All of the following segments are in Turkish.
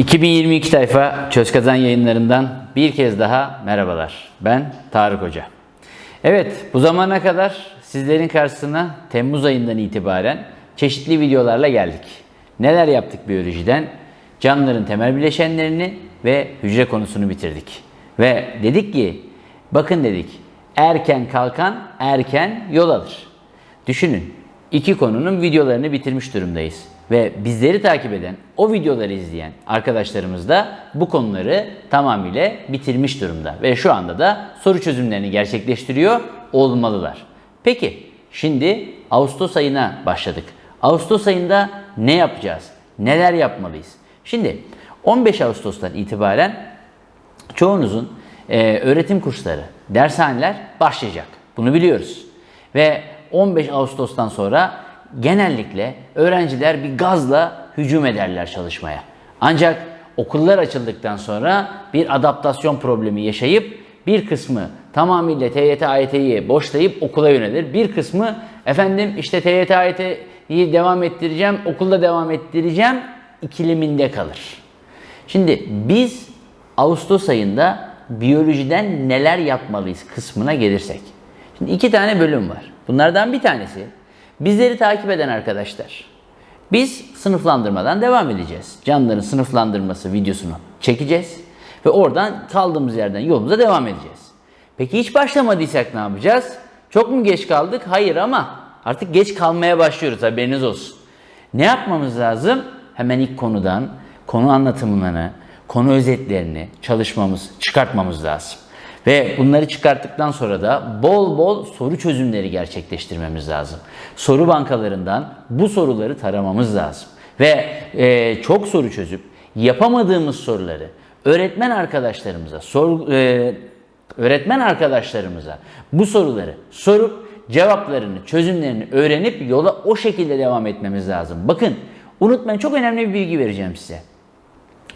2022 tayfa Çöz Kazan yayınlarından bir kez daha merhabalar. Ben Tarık Hoca. Evet bu zamana kadar sizlerin karşısına Temmuz ayından itibaren çeşitli videolarla geldik. Neler yaptık biyolojiden? Canlıların temel bileşenlerini ve hücre konusunu bitirdik. Ve dedik ki bakın dedik erken kalkan erken yol alır. Düşünün iki konunun videolarını bitirmiş durumdayız. Ve bizleri takip eden, o videoları izleyen arkadaşlarımız da bu konuları tamamıyla bitirmiş durumda. Ve şu anda da soru çözümlerini gerçekleştiriyor olmalılar. Peki şimdi Ağustos ayına başladık. Ağustos ayında ne yapacağız? Neler yapmalıyız? Şimdi 15 Ağustos'tan itibaren çoğunuzun e, öğretim kursları, dershaneler başlayacak. Bunu biliyoruz. Ve 15 Ağustos'tan sonra genellikle öğrenciler bir gazla hücum ederler çalışmaya. Ancak okullar açıldıktan sonra bir adaptasyon problemi yaşayıp bir kısmı tamamıyla TYT AYT'yi boşlayıp okula yönelir. Bir kısmı efendim işte TYT AYT'yi devam ettireceğim, okulda devam ettireceğim ikileminde kalır. Şimdi biz Ağustos ayında biyolojiden neler yapmalıyız kısmına gelirsek. Şimdi iki tane bölüm var. Bunlardan bir tanesi bizleri takip eden arkadaşlar. Biz sınıflandırmadan devam edeceğiz. Canlıların sınıflandırması videosunu çekeceğiz ve oradan kaldığımız yerden yolumuza devam edeceğiz. Peki hiç başlamadıysak ne yapacağız? Çok mu geç kaldık? Hayır ama artık geç kalmaya başlıyoruz haberiniz olsun. Ne yapmamız lazım? Hemen ilk konudan konu anlatımlarını, konu özetlerini çalışmamız, çıkartmamız lazım. Ve bunları çıkarttıktan sonra da bol bol soru çözümleri gerçekleştirmemiz lazım. Soru bankalarından bu soruları taramamız lazım. Ve e, çok soru çözüp yapamadığımız soruları öğretmen arkadaşlarımıza, sor, e, öğretmen arkadaşlarımıza bu soruları sorup cevaplarını, çözümlerini öğrenip yola o şekilde devam etmemiz lazım. Bakın unutmayın çok önemli bir bilgi vereceğim size.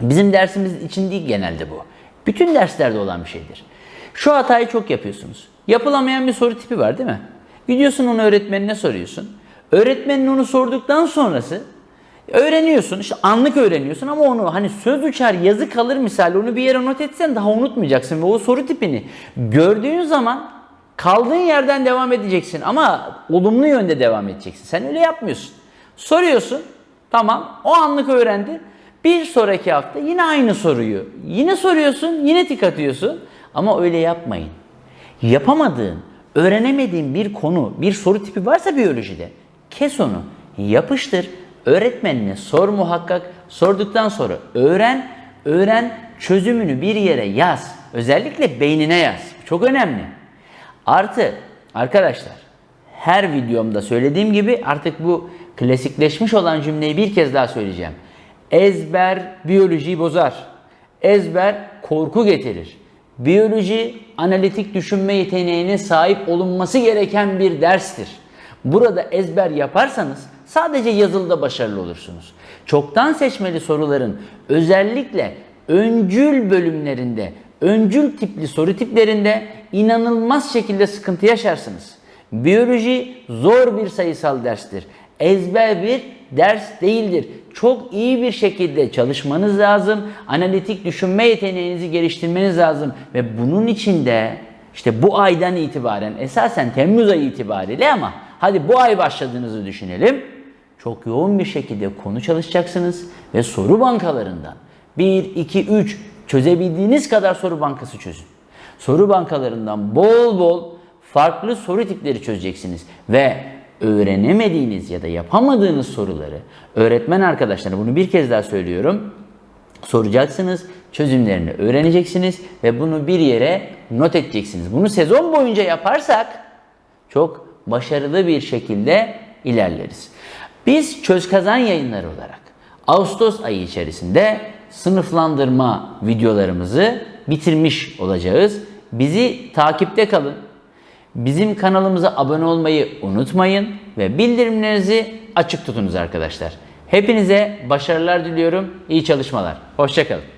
Bizim dersimiz için değil genelde bu. Bütün derslerde olan bir şeydir. Şu hatayı çok yapıyorsunuz. Yapılamayan bir soru tipi var değil mi? Gidiyorsun onu öğretmenine soruyorsun. Öğretmenin onu sorduktan sonrası öğreniyorsun. İşte anlık öğreniyorsun ama onu hani söz uçar yazı kalır misal onu bir yere not etsen daha unutmayacaksın. Ve o soru tipini gördüğün zaman kaldığın yerden devam edeceksin ama olumlu yönde devam edeceksin. Sen öyle yapmıyorsun. Soruyorsun. Tamam o anlık öğrendi. Bir sonraki hafta yine aynı soruyu yine soruyorsun, yine tik atıyorsun. Ama öyle yapmayın. Yapamadığın, öğrenemediğin bir konu, bir soru tipi varsa biyolojide kes onu, yapıştır, öğretmenine sor muhakkak. Sorduktan sonra öğren, öğren, çözümünü bir yere yaz. Özellikle beynine yaz. Çok önemli. Artı arkadaşlar her videomda söylediğim gibi artık bu klasikleşmiş olan cümleyi bir kez daha söyleyeceğim. Ezber biyolojiyi bozar. Ezber korku getirir. Biyoloji analitik düşünme yeteneğine sahip olunması gereken bir derstir. Burada ezber yaparsanız sadece yazılıda başarılı olursunuz. Çoktan seçmeli soruların özellikle öncül bölümlerinde, öncül tipli soru tiplerinde inanılmaz şekilde sıkıntı yaşarsınız. Biyoloji zor bir sayısal derstir. Ezber bir ders değildir. Çok iyi bir şekilde çalışmanız lazım. Analitik düşünme yeteneğinizi geliştirmeniz lazım. Ve bunun için de işte bu aydan itibaren esasen Temmuz ayı itibariyle ama hadi bu ay başladığınızı düşünelim. Çok yoğun bir şekilde konu çalışacaksınız ve soru bankalarından 1, 2, 3 çözebildiğiniz kadar soru bankası çözün. Soru bankalarından bol bol farklı soru tipleri çözeceksiniz ve öğrenemediğiniz ya da yapamadığınız soruları öğretmen arkadaşlarına bunu bir kez daha söylüyorum. Soracaksınız, çözümlerini öğreneceksiniz ve bunu bir yere not edeceksiniz. Bunu sezon boyunca yaparsak çok başarılı bir şekilde ilerleriz. Biz Çöz Kazan yayınları olarak Ağustos ayı içerisinde sınıflandırma videolarımızı bitirmiş olacağız. Bizi takipte kalın. Bizim kanalımıza abone olmayı unutmayın ve bildirimlerinizi açık tutunuz arkadaşlar. Hepinize başarılar diliyorum. İyi çalışmalar. Hoşçakalın.